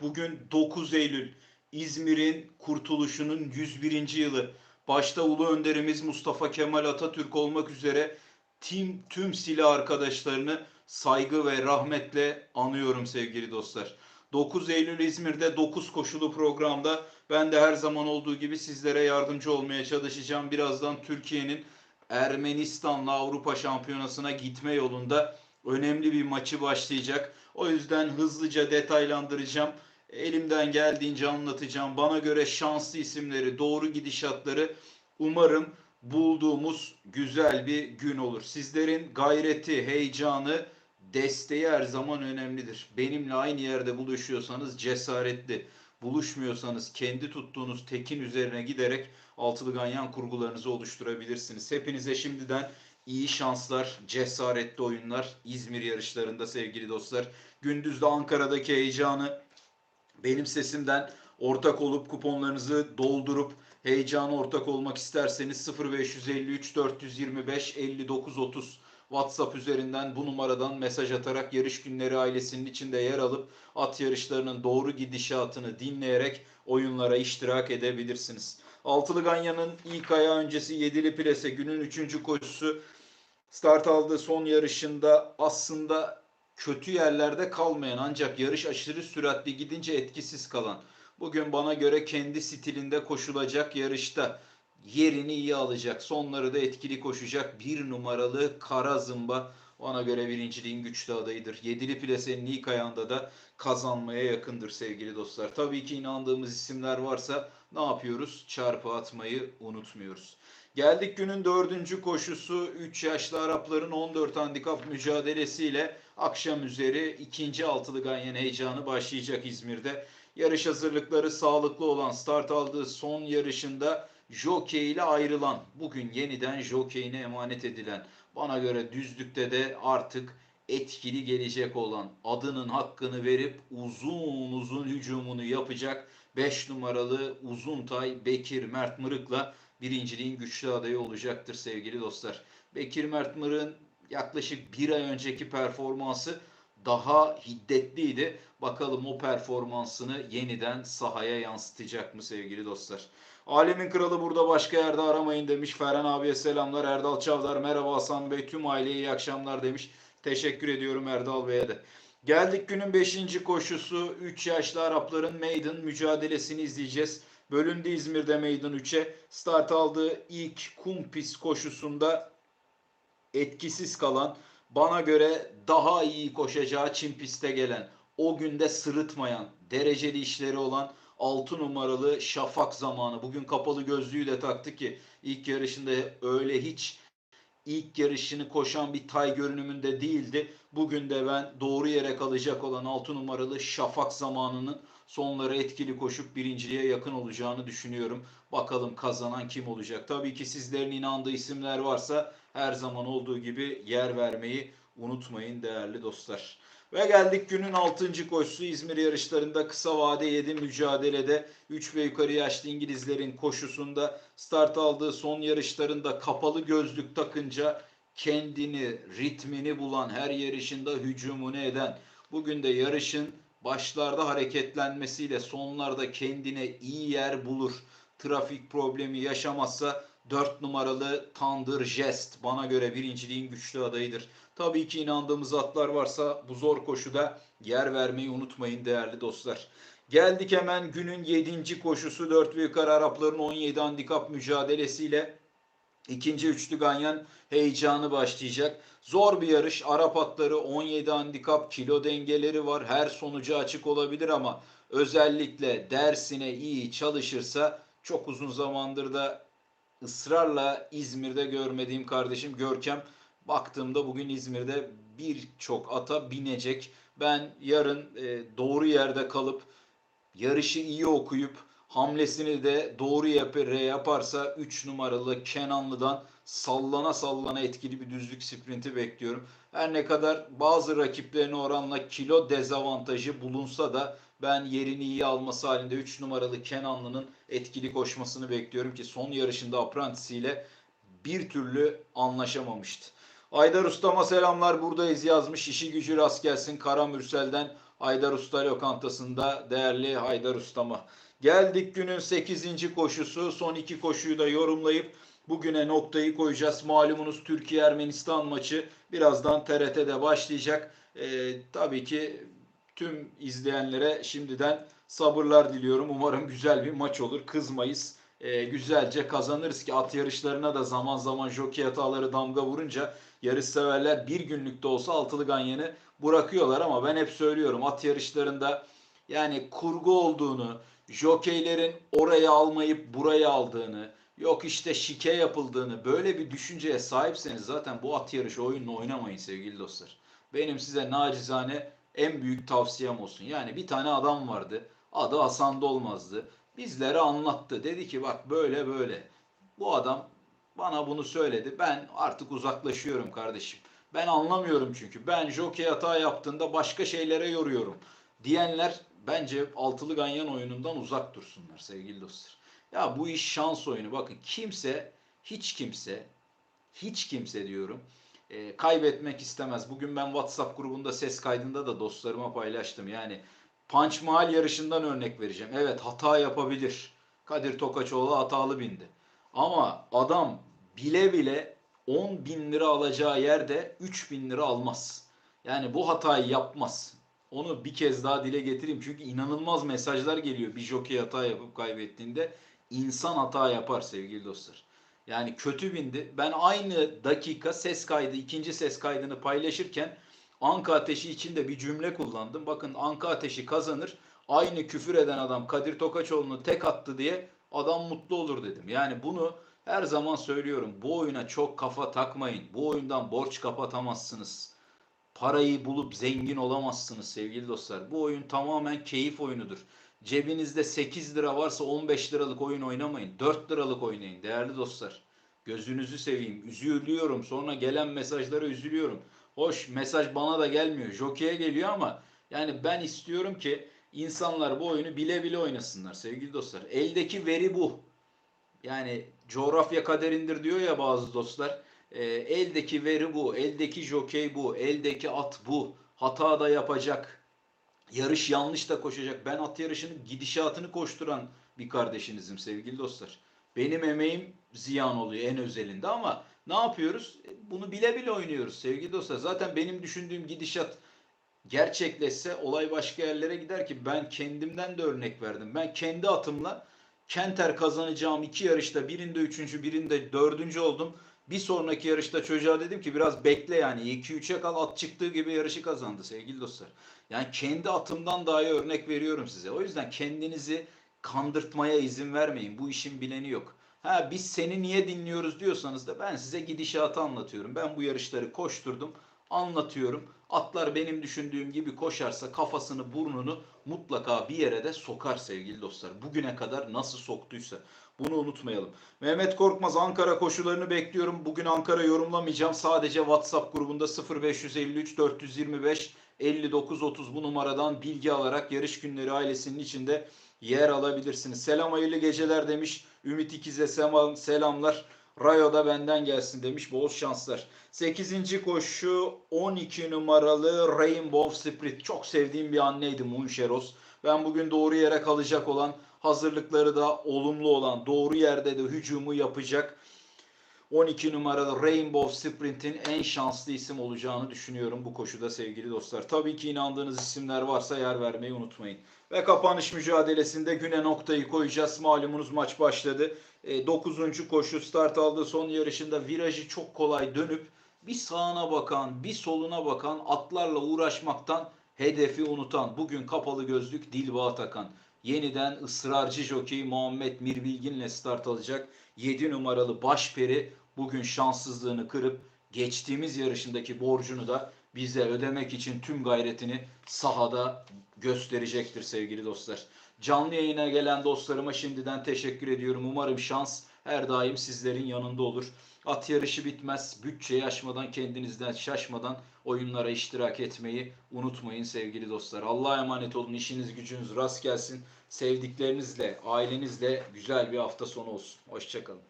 Bugün 9 Eylül İzmir'in kurtuluşunun 101. yılı. Başta Ulu Önderimiz Mustafa Kemal Atatürk olmak üzere tüm, tüm silah arkadaşlarını saygı ve rahmetle anıyorum sevgili dostlar. 9 Eylül İzmir'de 9 koşulu programda ben de her zaman olduğu gibi sizlere yardımcı olmaya çalışacağım. Birazdan Türkiye'nin Ermenistan'la Avrupa Şampiyonası'na gitme yolunda önemli bir maçı başlayacak. O yüzden hızlıca detaylandıracağım. Elimden geldiğince anlatacağım. Bana göre şanslı isimleri, doğru gidişatları umarım bulduğumuz güzel bir gün olur. Sizlerin gayreti, heyecanı, desteği her zaman önemlidir. Benimle aynı yerde buluşuyorsanız cesaretli, buluşmuyorsanız kendi tuttuğunuz tekin üzerine giderek altılı ganyan kurgularınızı oluşturabilirsiniz. Hepinize şimdiden iyi şanslar, cesaretli oyunlar İzmir yarışlarında sevgili dostlar. Gündüzde Ankara'daki heyecanı benim sesimden ortak olup kuponlarınızı doldurup heyecana ortak olmak isterseniz 0553 425 59 30 WhatsApp üzerinden bu numaradan mesaj atarak yarış günleri ailesinin içinde yer alıp at yarışlarının doğru gidişatını dinleyerek oyunlara iştirak edebilirsiniz. Altılı Ganyan'ın ilk ayağı öncesi yedili plase günün üçüncü koşusu start aldığı son yarışında aslında kötü yerlerde kalmayan ancak yarış aşırı süratli gidince etkisiz kalan. Bugün bana göre kendi stilinde koşulacak yarışta yerini iyi alacak. Sonları da etkili koşacak. Bir numaralı Kara Zımba bana göre birinciliğin güçlü adayıdır. Yedili plasenin ilk ayağında da kazanmaya yakındır sevgili dostlar. Tabii ki inandığımız isimler varsa ne yapıyoruz? Çarpı atmayı unutmuyoruz. Geldik günün dördüncü koşusu 3 yaşlı Arapların 14 handikap mücadelesiyle akşam üzeri ikinci altılı ganyan heyecanı başlayacak İzmir'de. Yarış hazırlıkları sağlıklı olan start aldığı son yarışında jockey ile ayrılan bugün yeniden jockeyine emanet edilen bana göre düzlükte de artık etkili gelecek olan adının hakkını verip uzun uzun hücumunu yapacak 5 numaralı Uzuntay Bekir Mert Mırık'la birinciliğin güçlü adayı olacaktır sevgili dostlar. Bekir Mert Mırık'ın yaklaşık bir ay önceki performansı daha hiddetliydi. Bakalım o performansını yeniden sahaya yansıtacak mı sevgili dostlar. Alemin kralı burada başka yerde aramayın demiş. Ferhan abiye selamlar. Erdal Çavdar merhaba Hasan Bey tüm aileye iyi akşamlar demiş. Teşekkür ediyorum Erdal Bey'e de. Geldik günün 5. koşusu. 3 yaşlı Arapların maiden mücadelesini izleyeceğiz. Bölündü İzmir'de Maiden 3'e. Start aldığı ilk kum pist koşusunda etkisiz kalan, bana göre daha iyi koşacağı Çin piste gelen, o günde sırıtmayan, dereceli işleri olan 6 numaralı Şafak zamanı. Bugün kapalı gözlüğü de taktı ki ilk yarışında öyle hiç ilk yarışını koşan bir tay görünümünde değildi. Bugün de ben doğru yere kalacak olan 6 numaralı Şafak zamanının sonları etkili koşup birinciliğe yakın olacağını düşünüyorum. Bakalım kazanan kim olacak? Tabii ki sizlerin inandığı isimler varsa her zaman olduğu gibi yer vermeyi unutmayın değerli dostlar. Ve geldik günün 6. koşusu İzmir yarışlarında kısa vade 7 mücadelede 3 ve yukarı yaşlı İngilizlerin koşusunda start aldığı son yarışlarında kapalı gözlük takınca kendini, ritmini bulan her yarışında hücumunu eden bugün de yarışın başlarda hareketlenmesiyle sonlarda kendine iyi yer bulur. Trafik problemi yaşamazsa 4 numaralı Thunder Jest bana göre birinciliğin güçlü adayıdır. Tabii ki inandığımız atlar varsa bu zor koşuda yer vermeyi unutmayın değerli dostlar. Geldik hemen günün 7. koşusu 4 ve yukarı Arapların 17 handikap mücadelesiyle ikinci üçlü ganyan heyecanı başlayacak. Zor bir yarış. Arap atları 17 handikap kilo dengeleri var. Her sonucu açık olabilir ama özellikle dersine iyi çalışırsa çok uzun zamandır da ısrarla İzmir'de görmediğim kardeşim Görkem baktığımda bugün İzmir'de birçok ata binecek. Ben yarın e, doğru yerde kalıp yarışı iyi okuyup hamlesini de doğru yapar, yaparsa 3 numaralı Kenanlı'dan sallana sallana etkili bir düzlük sprinti bekliyorum. Her ne kadar bazı rakiplerine oranla kilo dezavantajı bulunsa da ben yerini iyi alması halinde 3 numaralı Kenanlı'nın etkili koşmasını bekliyorum ki son yarışında Apprentice ile bir türlü anlaşamamıştı. Aydar Ustama selamlar buradayız yazmış. İşi gücü rast gelsin Kara Mürsel'den Haydar Usta lokantasında değerli Haydar Usta'ma. Geldik günün 8. koşusu. Son iki koşuyu da yorumlayıp bugüne noktayı koyacağız. Malumunuz Türkiye-Ermenistan maçı birazdan TRT'de başlayacak. Ee, tabii ki tüm izleyenlere şimdiden sabırlar diliyorum. Umarım güzel bir maç olur. Kızmayız. Ee, güzelce kazanırız ki at yarışlarına da zaman zaman jockey hataları damga vurunca yarışseverler bir günlük de olsa altılı ganyanı bırakıyorlar ama ben hep söylüyorum at yarışlarında yani kurgu olduğunu, jokeylerin oraya almayıp buraya aldığını, yok işte şike yapıldığını böyle bir düşünceye sahipseniz zaten bu at yarışı oyununu oynamayın sevgili dostlar. Benim size nacizane en büyük tavsiyem olsun. Yani bir tane adam vardı. Adı Hasan Dolmaz'dı. Bizlere anlattı. Dedi ki bak böyle böyle. Bu adam bana bunu söyledi. Ben artık uzaklaşıyorum kardeşim. Ben anlamıyorum çünkü. Ben jockey hata yaptığında başka şeylere yoruyorum. Diyenler bence altılı ganyan oyunundan uzak dursunlar sevgili dostlar. Ya bu iş şans oyunu. Bakın kimse, hiç kimse, hiç kimse diyorum e, kaybetmek istemez. Bugün ben WhatsApp grubunda ses kaydında da dostlarıma paylaştım. Yani Punch Mahal yarışından örnek vereceğim. Evet hata yapabilir. Kadir Tokaçoğlu hatalı bindi. Ama adam bile bile 10 bin lira alacağı yerde 3 bin lira almaz. Yani bu hatayı yapmaz. Onu bir kez daha dile getireyim. Çünkü inanılmaz mesajlar geliyor bir jockey hata yapıp kaybettiğinde. insan hata yapar sevgili dostlar. Yani kötü bindi. Ben aynı dakika ses kaydı, ikinci ses kaydını paylaşırken Anka Ateşi için de bir cümle kullandım. Bakın Anka Ateşi kazanır. Aynı küfür eden adam Kadir Tokaçoğlu'nu tek attı diye adam mutlu olur dedim. Yani bunu her zaman söylüyorum. Bu oyuna çok kafa takmayın. Bu oyundan borç kapatamazsınız. Parayı bulup zengin olamazsınız sevgili dostlar. Bu oyun tamamen keyif oyunudur. Cebinizde 8 lira varsa 15 liralık oyun oynamayın. 4 liralık oynayın değerli dostlar. Gözünüzü seveyim. Üzülüyorum. Sonra gelen mesajlara üzülüyorum. Hoş mesaj bana da gelmiyor. Jockey'e geliyor ama yani ben istiyorum ki insanlar bu oyunu bile bile oynasınlar sevgili dostlar. Eldeki veri bu. Yani coğrafya kaderindir diyor ya bazı dostlar. E, eldeki veri bu, eldeki jokey bu, eldeki at bu. Hata da yapacak. Yarış yanlış da koşacak. Ben at yarışının gidişatını koşturan bir kardeşinizim sevgili dostlar. Benim emeğim ziyan oluyor en özelinde ama ne yapıyoruz? E, Bunu bile bile oynuyoruz sevgili dostlar. Zaten benim düşündüğüm gidişat gerçekleşse olay başka yerlere gider ki ben kendimden de örnek verdim. Ben kendi atımla Kenter kazanacağım iki yarışta birinde üçüncü birinde dördüncü oldum. Bir sonraki yarışta çocuğa dedim ki biraz bekle yani 2-3'e kal at çıktığı gibi yarışı kazandı sevgili dostlar. Yani kendi atımdan dahi örnek veriyorum size. O yüzden kendinizi kandırtmaya izin vermeyin. Bu işin bileni yok. Ha biz seni niye dinliyoruz diyorsanız da ben size gidişatı anlatıyorum. Ben bu yarışları koşturdum, anlatıyorum. Atlar benim düşündüğüm gibi koşarsa kafasını, burnunu mutlaka bir yere de sokar sevgili dostlar. Bugüne kadar nasıl soktuysa bunu unutmayalım. Mehmet Korkmaz Ankara koşularını bekliyorum. Bugün Ankara yorumlamayacağım. Sadece WhatsApp grubunda 0553 425 59 30 bu numaradan bilgi alarak yarış günleri ailesinin içinde yer alabilirsiniz. Selam hayırlı geceler demiş. Ümit İkiz'e selamlar. Rayo da benden gelsin demiş. Bol şanslar. 8. koşu 12 numaralı Rainbow Spirit. Çok sevdiğim bir anneydi Munşeros. Ben bugün doğru yere kalacak olan, hazırlıkları da olumlu olan, doğru yerde de hücumu yapacak 12 numaralı Rainbow Sprint'in en şanslı isim olacağını düşünüyorum bu koşuda sevgili dostlar. Tabii ki inandığınız isimler varsa yer vermeyi unutmayın. Ve kapanış mücadelesinde güne noktayı koyacağız. Malumunuz maç başladı. 9. E, koşu start aldı. Son yarışında virajı çok kolay dönüp bir sağına bakan, bir soluna bakan, atlarla uğraşmaktan hedefi unutan, bugün kapalı gözlük Dilba takan, yeniden ısrarcı jockey Muhammed Mirbilgin'le start alacak. 7 numaralı Başperi bugün şanssızlığını kırıp geçtiğimiz yarışındaki borcunu da bize ödemek için tüm gayretini sahada gösterecektir sevgili dostlar. Canlı yayına gelen dostlarıma şimdiden teşekkür ediyorum. Umarım şans her daim sizlerin yanında olur. At yarışı bitmez. Bütçeyi aşmadan kendinizden şaşmadan oyunlara iştirak etmeyi unutmayın sevgili dostlar. Allah'a emanet olun. İşiniz gücünüz rast gelsin. Sevdiklerinizle, ailenizle güzel bir hafta sonu olsun. Hoşçakalın.